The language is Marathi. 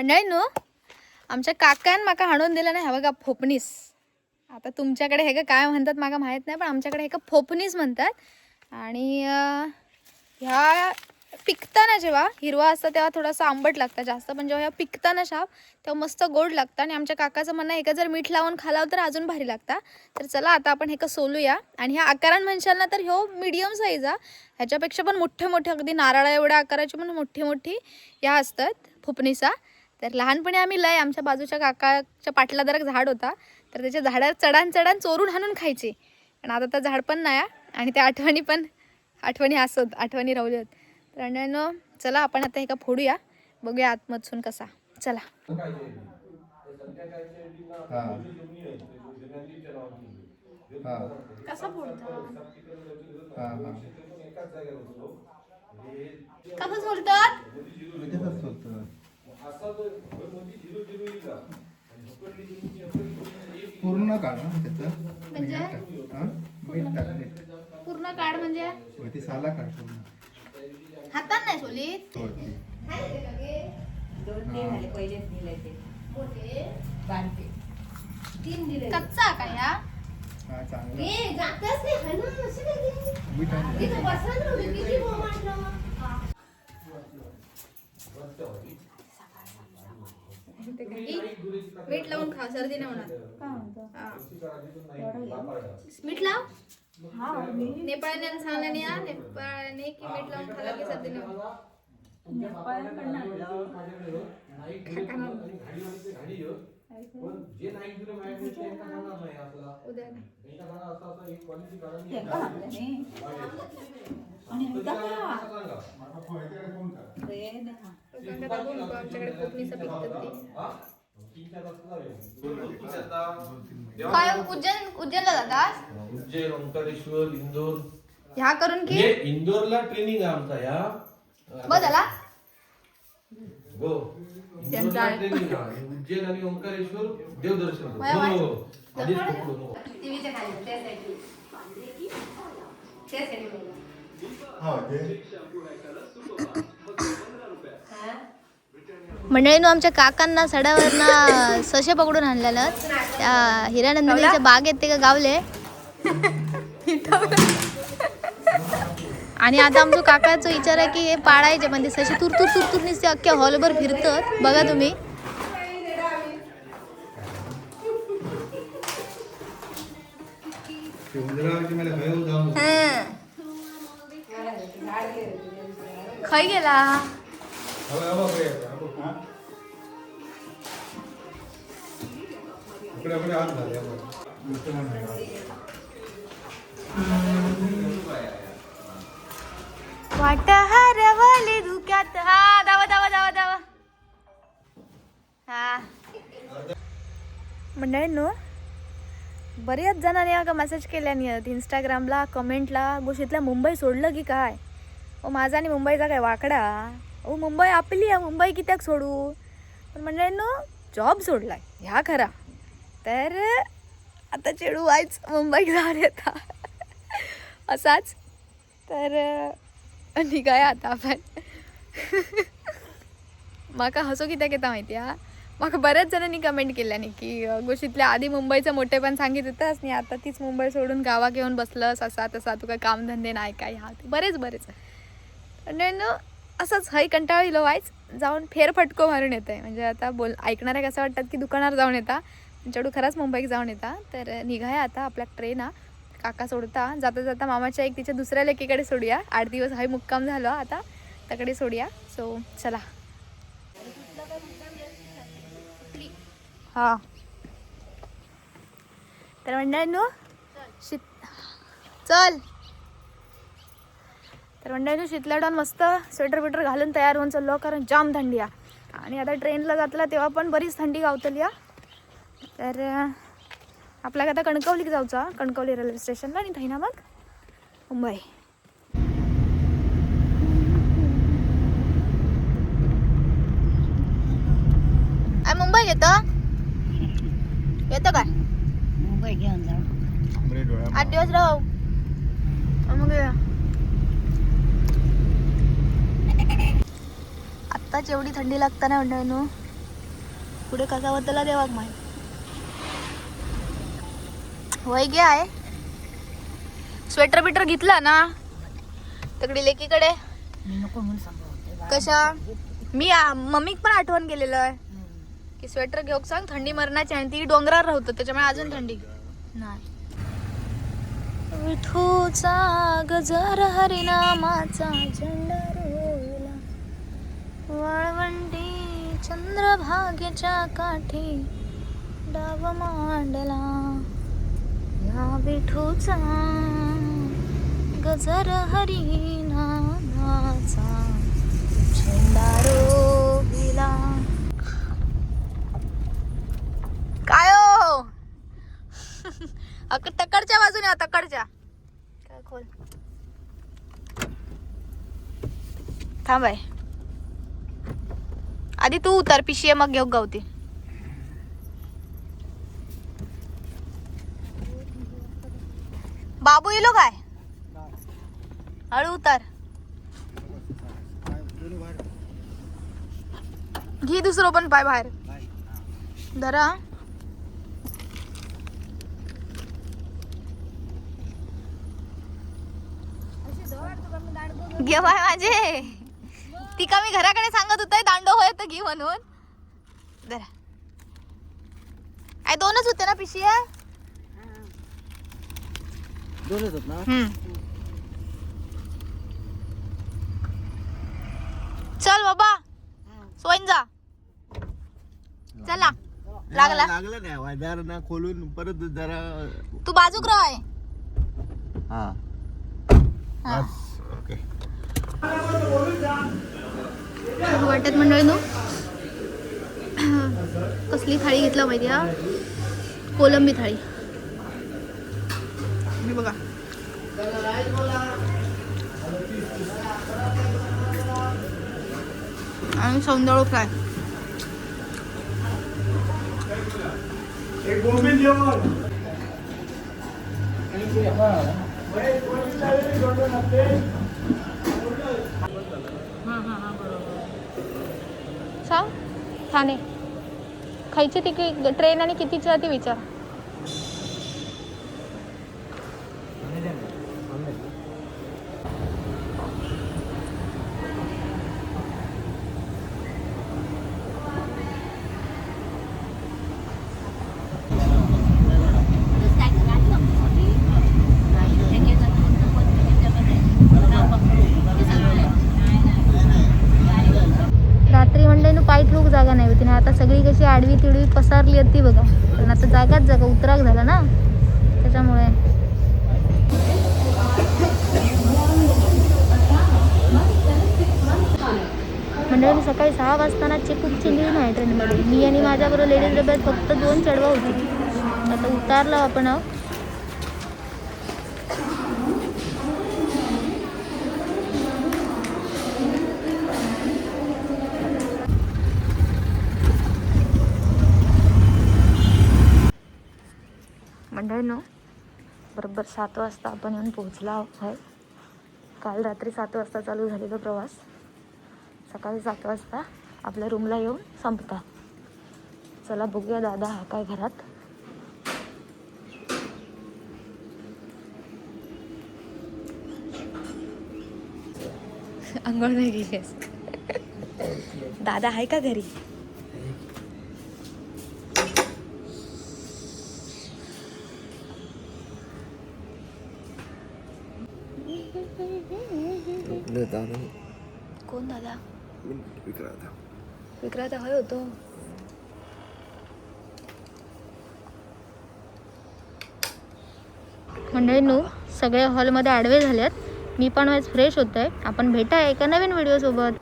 मंडळी न्हू आमच्या काकान माका हाणून दिलं नाही हवं बघा फोपणीस. आता तुमच्याकडे हे का काय म्हणतात माका माहीत नाही पण आमच्याकडे हे का फोपणीस म्हणतात. आणि ह्या पिकताना जेव्हा हिरवा असतं तेव्हा थोडासा आंबट लागतं जास्त पण जेव्हा ह्या पिकताना शाप तेव्हा मस्त गोड लागतं आणि आमच्या काकाचं म्हणणं आहे का जर मीठ लावून खालावं तर अजून भारी लागता. तर चला आता आपण हे का सोलूया. आणि ह्या आकारान म्हणशाल ना तर ह्यो मिडियम साईज ह्याच्यापेक्षा पण मोठे मोठे अगदी नारळा एवढ्या आकाराची पण मोठी मोठी ह्या असतात फुपणीसा तर लहानपणी आम्ही लय आमच्या बाजूच्या काकाच्या पाटला जर झाड होता. तर त्याच्या झाडावर चढान चढान चोरून हाणून खायचे. पण आता तर झाड पण नाही आहे. आणि त्या आठवणी पण आठवणी असत आठवणी राहू तर अण्णांनो चला आपण आता हे का फोडूया. बघूया आतमधसून कसा. चला. पूर्ण काढ ना त्याचं. म्हणजे? मीठ टाक. हा? मीठ टाक मीठ. पूर्ण काढ म्हणजे? वरती साला काढ पूर्ण. हातात नाही सोलीत दोन ते. झाले पहिलेच दिले ते. बांधते तीन दिले कच्चा का या? हा चांगलं. ए जातच नाही. हा ना असं काय ते? मीठ आहे तिथं बसा ना मी किती बोमाटलं. मीठ लावून खा सर्दी नाही होणार. हा. मीठ लाव. नेपाळ्याने सांगण्याने या नेपाळ्याने की मीठ लावून खाला की सर्दी नाही होणार. उद्या आमच्याकडे कोकणीचं ते काय उज्जैन उज्जैनला जातात उज्जैन ओंकारेश्वर इंदोर ह्या करून की हे इंदोरला ट्रेनिंग आहे आमचा या बस झाला हो त्यांचा- इंदोरला ट्रेनिंग आहे आणि उज्जैन आणि ओंकारेश्वर देवदर्शन. हो हो. आधीच पकडलो नको. टीव्हीच्या खाली. हा ते? मंडळीनं आमच्या काकांना सड्यावरनं सशे पकडून आणलेलं. त्या हिरानंदिनीच्या बागेत ते का गावले? आणि आता आमचं काकाचा विचार आहे की हे पाळायचे म्हणजे सशे तुर तुर तुर तुर नुसते अख्ख्या हॉलभर फिरतात. बघा तुम्ही. ते खय गेला? इकडे इकडे आत झाले वाट हरवली धुक्यात. हा दावा दावा दावा दावा हा. मंडळींनो बऱ्याच जणांनी का मेसेज केल्यानी इंस्टाग्रामला कमेंटला गोष्टीतल्या मुंबई सोडलं की काय? ओ माझा आणि मुंबईचा काय वाकडा? अहो मुंबई आपली आहे. मुंबई कित्याक सोडू? पण मंडळींनो जॉब सोडलाय. ह्या खरा. तर आता चेडू आयच मुंबईक जाऊन येता असाच. तर निघाय आता आपण. म्हाका हसो कित्याक येता माहिती हा? म्हाका बऱ्याच जणांनी कमेंट केल्यानी की गोष्टीतल्या आधी मुंबईचं मोठेपण सांगित होतंच नाही. आता तीच मुंबई सोडून गावाक येऊन बसलंस असा तसा तुका कामधंदे नाही काय हा बरेच बरेच. आणि न असंच हय कंटाळीलो हो, वायच जाऊन फेरफटको मारून येतं आहे म्हणजे आता बोल ऐकणाऱ्या कसं वाटतात की दुकानावर जाऊन येता. तुमच्याकडून खरंच मुंबईत जाऊन येता. तर निघाया आता आपला ट्रेन हा. काका सोडता. जाता जाता मामाच्या एक तिच्या दुसऱ्या लेकीकडे सोडूया. आठ दिवस हय मुक्काम झालो हो आता. त्याकडे सोडूया. सो चला. हा. तर मंडळींनो शीत चल. तर मंडळींनो शीतलाडून मस्त स्वेटर बिटर घालून तयार होऊन चाललो कारण जाम थंडी आहे. आणि आता ट्रेनला जातला तेव्हा पण बरीच थंडी गावतली आहे. तर अं, आपल्याला आता कणकवलीक जाऊचा कणकवली रेल्वे स्टेशनला आणि थंय ना मग मुंबई मुंबई येतं? येतं काय? मुंबई घेऊन जाऊ आठ दिवस राहू. मग आत्ताच एवढी थंडी लागताना मंडळीनो पुढे कसा बदलला देवाक माहीत वय गे आहे. स्वेटर बिटर घेतला ना? तगडी लेकीकडे. कशा? मी मम्मीक पण आठवण केलेलं आहे. की स्वेटर घेऊक सांग थंडी मरणाची आणि ती डोंगरावर राहतो त्याच्यामुळे अजून थंडी. नाही. विठूचा गजर हरिनामाचा झेंडा. वाळवंटी चंद्रभागेच्या काठी डाव मांडला या विठूचा गजर हरिनामाचा झेंडा रोविला काय हो? अक तकडच्या बाजूने तकडच्या. काय खोल? थांब आहे आधी तू उतर पिशी मग घेऊ गावते. बाबू येलो काय? हळू उतर. घे दुसरं पण पाय बाहेर. धरा. घे बाय माझे. ती का मी घराकडे सांगत होते दांडो होय तर घे म्हणून. आय दोनच होते ना पिशिया दोनच होत ना. चल बाबा सोईन जा. चला लागला. लागलं नाही वाजार ना खोलून परत जरा तू बाजूक राय हा. हा. ओके. वाटत मंडळी नो कसली थाळी घेतला माहिती हा कोलंबी थाळी. बघा. आणि सौंदळ फ्राय. सांग ठाणे खायची तिकीट ट्रेन आणि कितीची आहे ती विचार रात्री म्हणलं ना पाय ठोक जागा नाही होती. ना आता सगळी कशी आडवी तिडवी पसारली होती बघा. पण आता जागाच जागा उतराक झाला ना. त्याच्यामुळे. मंडळी सकाळी सहा वाजताना चेकूप चिंगली नाही ट्रेनमध्ये मी आणि माझ्याबरोबर लेडीज डब्यात फक्त दोन चढवा होती. आता उतारला आपण मंडळींनो बरोबर सात वाजता आपण येऊन पोहोचला आहे काल रात्री सात वाजता चालू झालेला प्रवास. सकाळी सात वाजता आपल्या रूमला येऊन संपता. चला बघूया दादा हा काय घरात. अंघोळ नाही गेली दादा आहे का घरी? कोण दादा विक्रांत हय होतो मंडळींनो सगळे हॉलमध्ये आडवे झालेत. मी पण आज फ्रेश होत आहे आपण भेटा एका नवीन व्हिडिओसोबत